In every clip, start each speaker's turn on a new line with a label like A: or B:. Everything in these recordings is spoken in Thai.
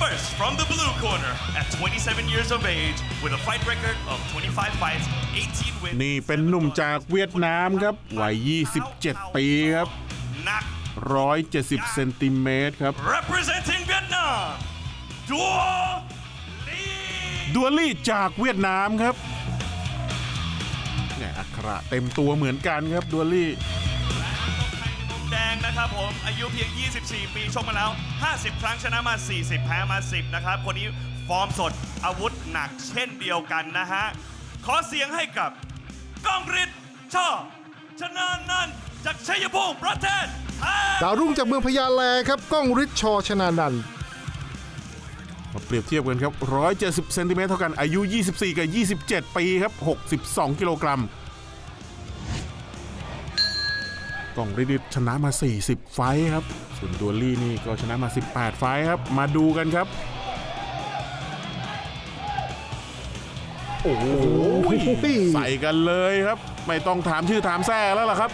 A: First, from the blue corner, at 27 years of age, with a fight record of 25 fights, 18 wins.
B: นี่เป็นหนุ่มจากเวียดนามครับวัย 27 ปีครับ
A: Knock
B: 170 เซนติเมตรครับ
A: representing Vietnam. Duo Lee.
B: ดัวลี่จากเวียดนามครับเนี่ยอักขระเต็มตัวเหมือนกันครับดัวลี่
A: มุมแดงนะครับผมอายุเพียง 24ปีชกมาแล้ว 50 ครั้งชนะมา 40 แพ้มา 10 นะครับ คนนี้ฟอร์มสดอาวุธหนักเช่นเดียวกันนะฮะ ขอเสียงให้กับก้องฤทธิ์ช่อชนะนันท์จากชัยภูมิประเทศไทย
C: ดาวรุ่งจากเมืองพญาแลครับ ก้องฤทธิ์ชอชนานันท์
B: มาเปรียบเทียบกันครับ 170 เซนติเมตรเท่ากัน อายุ 24 กับ 27 ปีครับ 62 กิโลกรัมกล่องฤทธิ์ชนะมา 40 ไฟท์ครับ ส่วนดัวลี่นี่ก็ชนะมา 18 ไฟท์ครับ มาดูกันครับ โอ้โหใส่กันเลยครับ ไม่ต้องถามชื่อถามแซ่แล้วล่ะครับ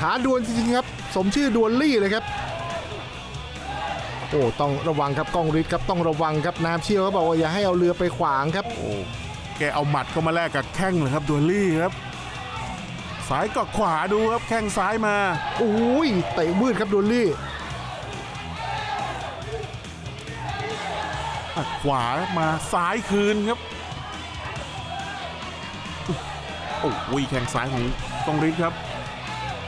C: ฐานดวลจริงๆครับ สมชื่อดวลลี่เลยครับ โอ้ต้องระวังครับก้องฤทธิ์ครับต้องระวังครับน้ำเชี่ยวเขาบอกว่าอย่าให้เอาเรือไปขวางครับ
B: โอ้แกเอาหมัดเข้ามาแลกกับแข้งเลยครับดัวลี่ครับซ้ายกับขวาดูครับแข้งซ้ายมา
C: โอ้ยเตะมืดครับดวลลี่
B: ขวามาซ้ายคืนครับ โอ้ยแข้งซ้ายของกองฤทธิ์ครับ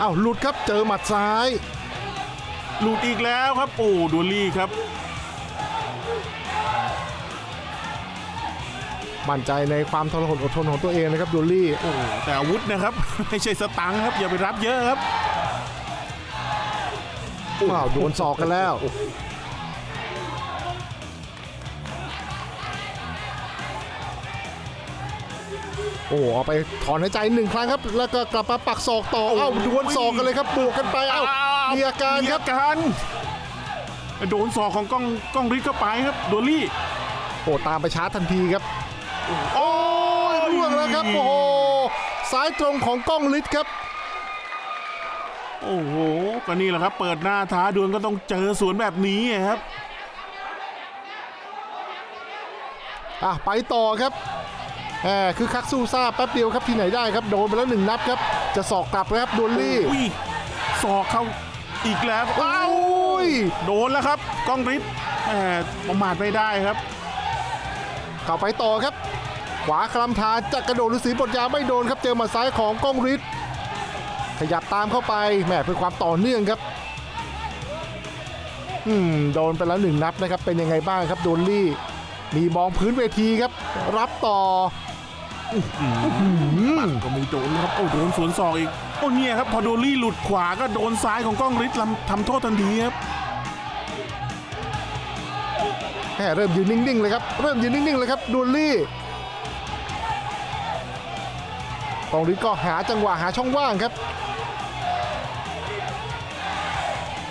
C: อ้าวหลุดครับเจอหมัดซ้าย
B: หลุดอีกแล้วครับโอ้ดัวลี่ครับ
C: มั่นใจในความทรหดอดทนของตัวเองนะครับดวลลี่
B: โอ้แต่อาวุธนะครับ ไม่ใช่สตังค์ครับ อย่าไปรับเยอะครับ
C: อ้าวโดนศอกกันแล้ว โอ้เอาไปถอนหายใจหนึ่งครั้งครับ แล้วก็กลับมาปักศอกต่อ เอ้าดวลศอกกันเลยครับบวกกันไป เอ้ามีอาการครับ
B: มีอาการโดนศอกของกล้องกล้องฤทธิ์เข้าไปครับดัวลี่
C: โอ้ตามไปชาร์จทันทีครับ โอ้ยร่วงแล้วครับโอ้โหซ้ายตรงของกล้องฤทธิ์ครับ
B: โอ้โหก็นี่แหละครับ เปิดหน้าท้าดวลก็ต้องเจอสวนแบบนี้ครับ
C: อะไปต่อครับ แหมคือคักสู้ซ่าแป๊บเดียวครับที่ไหนได้ครับโดนไปแล้วหนึ่งนับครับ จะสอกกลับนะครับดวลลี่
B: อุ้ยศอกเข้าอีกแล้วอ้าว
C: โอ้ย
B: โดนแล้วครับกล้องฤทธิ์แหมประมาทไม่ได้ครับ
C: เข้าไปต่อครับ ขวาคลำทานจะกระโดดฤาษีบทยาไม่โดนครับเจอหมัดซ้ายของก้องฤทธิ์ขยับตามเข้าไปแหมเพื่อความต่อเนื่องครับอืมโดนไปแล้วหนึ่งนับนะครับเป็นยังไงบ้างครับโดนลี่มีมองพื้นเวทีครับ รับต่อ
B: ก็ไม่โดนนะครับ โอ้โดนสวนศอกอีก โอ้เนี่ยครับ พอโดลี่หลุดขวาก็โดนซ้ายของกล้องฤทธิ์ลำทำโทษทันทีครับ
C: แหมเริ่มยืนนิ่งๆเลยครับ เริ่มยืนนิ่งๆเลยครับดูลลี่กองฤทธิ์ก็หาจังหวะหาช่องว่างครับ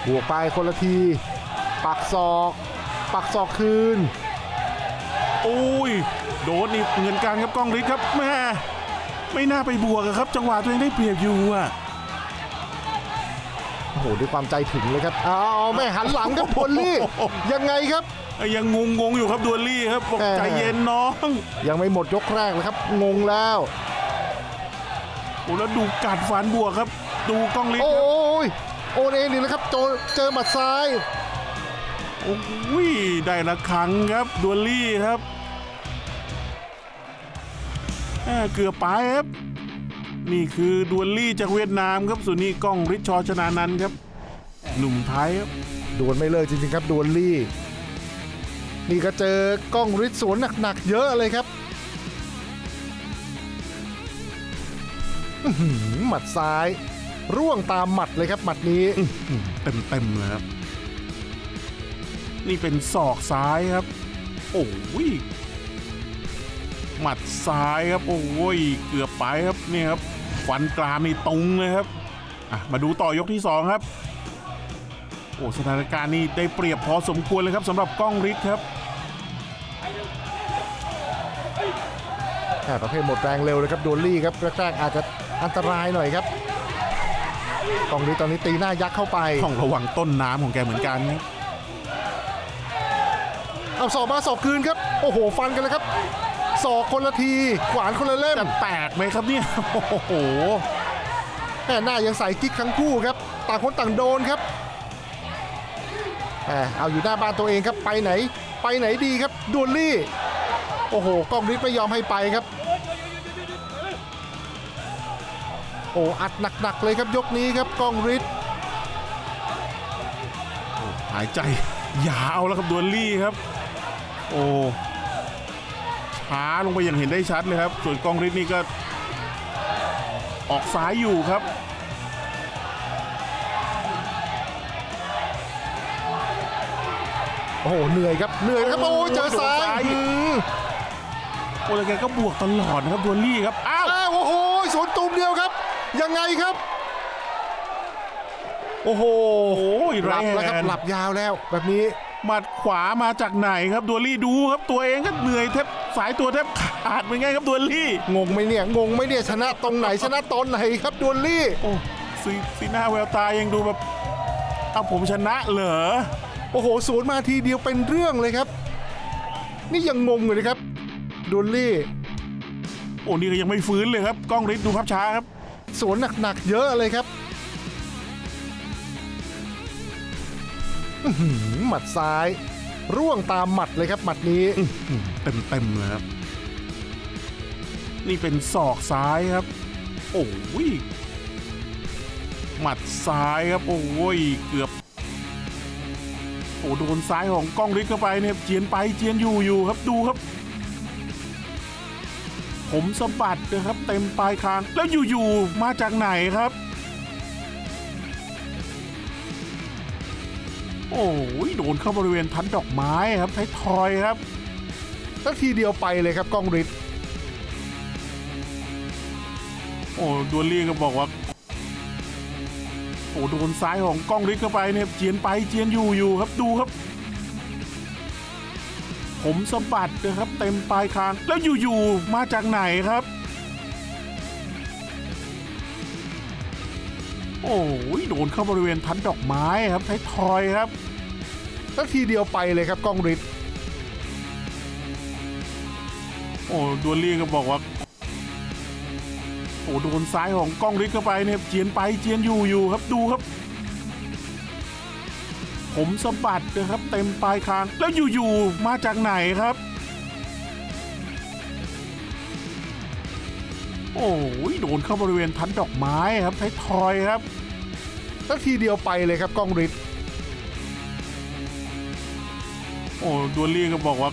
C: บวกไปคนละที ปักศอก ปักศอกคืน
B: อ้ยโดนอีกเงินการครับกล้องฤทธิ์ครับแม่ไม่น่าไปบวกอะครับ จังหวะตัวเองได้เปรียบอยู่อะ
C: โอ้โหด้วยความใจถึงเลยครับเอาเอาแม่หันหลังครับพลลี่ยังไงครับ
B: ยังงงงๆอยู่ครับดวลลี่ครับบอก
C: เออ
B: ใจเย็นน้อง
C: ยังไม่หมดยกแรกเลยครับ งงแล้ว
B: โอ้แล้วดูกัดฟันบวกครับ ดูกล้องฤทธิ์
C: โอ้
B: ครับ
C: ยโอนเองนี่นะครับโจเจอหมัดซ้าย
B: โอ้ยได้ละครั้งครับดวลลี่ครับแม่เกือบไปครับนี่คือดวลลี่จากเวียดนามครับส่วนนี้กล้องฤทธิ์ชอชนานันท์ครับ หนุ่มไทยครับ
C: ดวลไม่เลิกจริงๆครับดวลลี่ นี่ก็เจอกล้องฤทธิ์สวนหนักๆเยอะเลยครับอื้อหือหมัดซ้าย ร่วงตามหมัดเลยครับหมัดนี้
B: เต็มเต็มๆเลยครับ นี่เป็นศอกซ้ายครับ โอ้ยหมัดซ้ายครับ โอ้ยเกือบไปครับนี่ครับฟันกรามนี่ตรงเลยครับอะมาดูต่อยกที่สองครับ โอ้สถานการณ์นี่ได้เปรียบพอสมควรเลยครับสำหรับกล้องฤทธิ์ครับ
C: แหม่ประเภทหมดแรงเร็วเลยครับโดลลี่ครับแรกๆอาจจะอันตรายหน่อยครับกองนี้ตอนนี้ตีหน้ายักษ์เข้าไป
B: ต้องระวังต้นน้ำของแกเหมือนกันครับ
C: เอาศอกมาศอกคืนครับ โอ้โห ฟันกันเลยครับศอกคนละทีขวานคนละเล่ม
B: จะแตกไหมครับเนี่ย โอ้โห
C: แม่หน้ายังใส่กิ๊กทั้งคู่ครับ ต่างคนต่างโดนครับแหมเอาอยู่หน้าบ้านตัวเองครับ ไปไหน ไปไหนดีครับดวลลี่ โอ้โหกล้องฤทธิ์ไม่ยอมให้ไปครับ โอ้อัดหนักๆเลยครับยกนี้ครับกล้องฤทธิ์
B: หายใจยาวแล้วครับดวลลี่ครับ โอ้ช้าลงไปอย่างเห็นได้ชัดเลยครับ ส่วนกองฤทธิ์นี่ก็ ออกซ้ายอยู่ครับ
C: โอ้โหเหนื่อยครับเหนื่อยครับโอ้ยเจอซ้าย
B: โดนซ้าย
C: อืม
B: โอ้แล้วแกก็บวกตลอดนะครับดวลลี่ครับอ้าว
C: อ้าวโอ้โหสวนตูมเดียวครับ ยังไงครับ โอ้โห
B: โอ้ย
C: ห
B: ไร
C: ลับแล้วครับ
B: แฮน
C: หลับยาวแล้วแบบนี้
B: หมัดขวามาจากไหนครับดวลลี่ดูครับตัวเองก็เหนื่อยแทบสายตัวแทบขาดเป็นไงครับดวลลี่
C: งงไหมเนี่ยงงไหมเนี่ยชนะตรงไหนชนะตอนไหนครับดวลลี่
B: โอ้สีสีหน้าแววตายังดูแบบเอาผมชนะเหรอ
C: โอ้โหสวนมาทีเดียวเป็นเรื่องเลยครับ นี่ยังงงอยู่เลยครับดวลลี่
B: โอ้นี่ก็ยังไม่ฟื้นเลยครับกล้องฤทธิ์ดูภาพช้าครับ
C: สวนหนักๆเยอะเลยครับ อื้อหือหมัดซ้าย ร่วงตามหมัดเลยครับหมัดนี้
B: เต็มเต็มๆเลยครับ นี่เป็นศอกซ้ายครับ โอ้ยหมัดซ้ายครับ โอ้ยเกือบ โอ้โดนซ้ายของกล้องฤทธิ์เข้าไปเนี่ยเจียนไปเจียนอยู่อยู่ครับดูครับ ผมสะบัดนะครับ เต็มปลายคางแล้วอยู่ๆมาจากไหนครับ โอ้ยโดนเข้าบริเวณทันดอกไม้ครับท้ายทอยครับ
C: แล้วทีเดียวไปเลยครับกล้องฤทธิ์
B: โอ้ดวลลี่ก็บอกว่า โอ้โดนซ้ายของกล้องฤทธิ์เข้าไปเนี่ยเจียนไปเจียนอยู่อยู่ครับดูครับ ผมสะบัดนะครับ เต็มปลายคางแล้วอยู่ๆมาจากไหนครับ โอ้ยโดนเข้าบริเวณทันดอกไม้ครับท้ายทอยครับ
C: แล้วทีเดียวไปเลยครับกล้องฤทธิ์
B: โอ้ดวลลี่ก็บอกว่า โอ้โดนซ้ายของกล้องฤทธิ์เข้าไปเนี่ยเจียนไปเจียนอยู่อยู่ครับดูครับ ผมสะบัดนะครับเต็มปลายคางแล้วอยู่ๆมาจากไหนครับ โอ้ยโดนเข้าบริเวณทันดอกไม้ครับท้ายทอยครับ
C: แล้วทีเดียวไปเลยครับกล้องฤทธิ์
B: โอ้ดวลลี่ก็บอกว่า